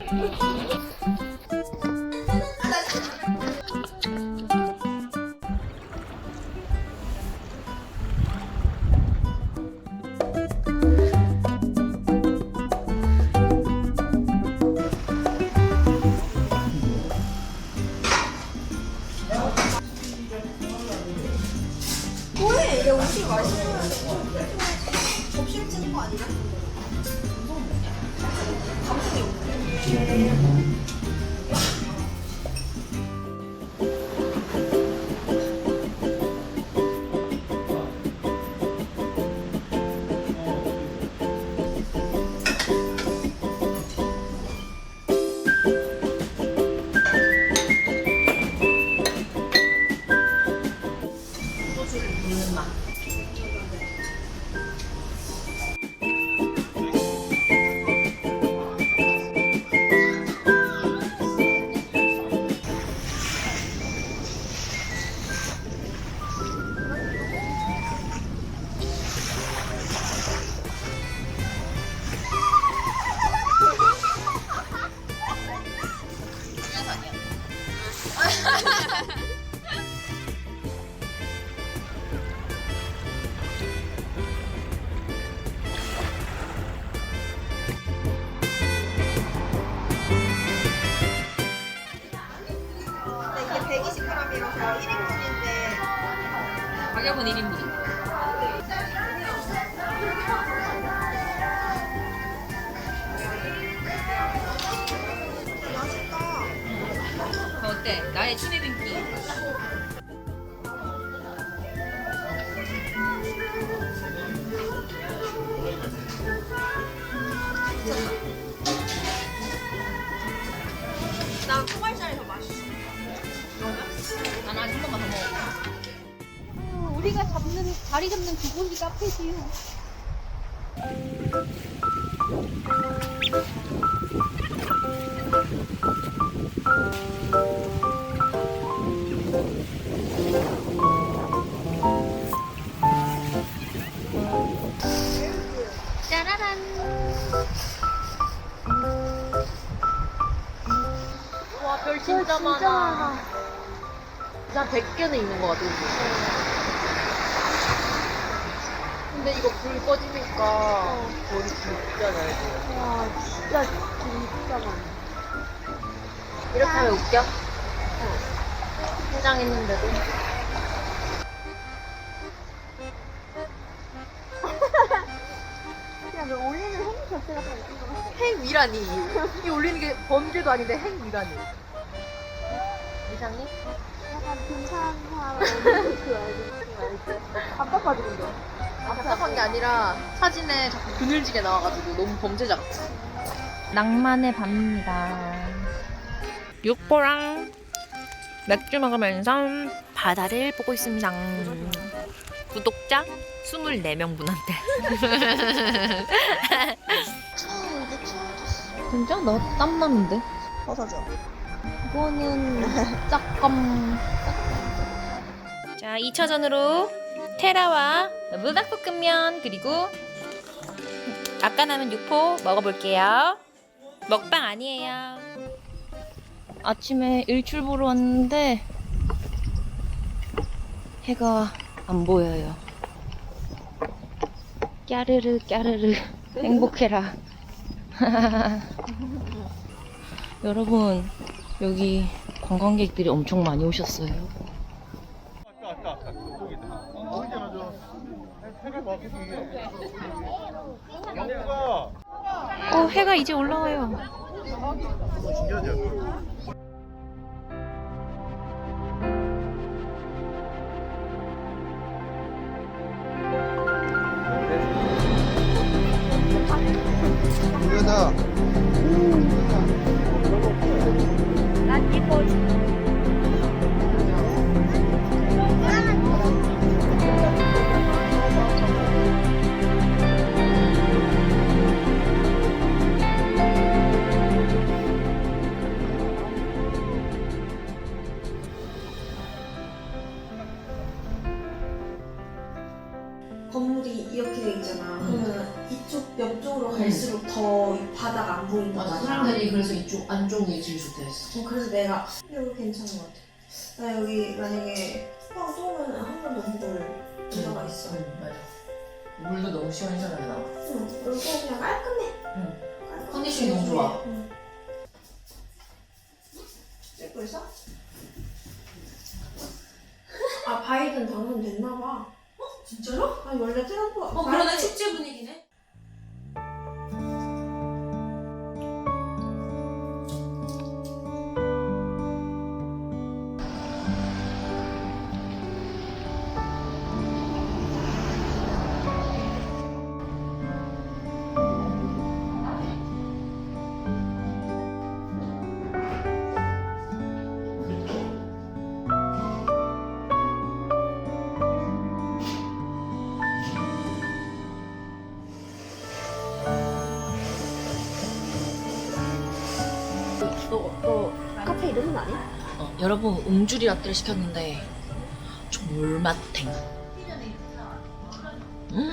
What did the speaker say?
何? 가격은 1인분. 맛있다. 어때? 나의 빈 우리가 잡는 자리 잡는 두고기 카페지요. 짜라란. 와, 별 진짜, 많아. 진짜 100개는 있는 것 같아. 근데 이거 불 꺼지니까 머리 진짜 날 보여. 와 진짜 진짜 많아. 이렇게 하면 웃겨? 해장했는데도. 야너 올리는 행 자체가 다 웃긴 것 같아. 행위라니. 이 올리는 게 범죄도 아닌데 행위라니. 이상해? 약간 등산 사람 그알 아니라 사진에 자꾸 그늘지게 나와가지고 너무 범죄자 같아. 낭만의 밤입니다. 육포랑 맥주 먹으면서 바다를 보고 있습니다. 구독자 24명 분한테. 진짜? 나 땀 나는데? 벗어줘. 이거는 짝감. 자, 2차전으로 테라와 물닭볶음면 그리고 아까 남은 육포 먹어볼게요. 먹방 아니에요. 아침에 일출 보러 왔는데 해가 안 보여요. 까르르 까르르 행복해라. 여러분 여기 관광객들이 엄청 많이 오셨어요. 아까 아까 아까 그쪽이다. 보이잖아 저 해가 막 이게 영구가 어 해가 이제 올라와요. 신기하죠? 이거다. 건물이 이렇게 돼 있잖아. 그러면 이쪽 옆쪽으로 갈수록 더 바다가 사람들이 그래서 이쪽 안쪽이 제일 좋다 했어. 어, 그래서 내가 여기 괜찮은 것 같아. 나 여기 만약에 쿠팡 또 오면 한번더 묵을 기회가 있어. 응, 맞아. 물도 너무 시원시원하게 나와. 응, 그리고 그냥 깔끔해. 응. 깔끔해. 컨디션이 너무 좋아. 응. 찍고 있어? 아 바이든 당근됐나 봐. 어? 진짜로? 아니 원래 트럼프. 어, 그러네. 축제 분위기네. 너, 너 카페 이름은 아니야? 어, 여러분 옹주리 라떼를 시켰는데 졸맛탱. 음,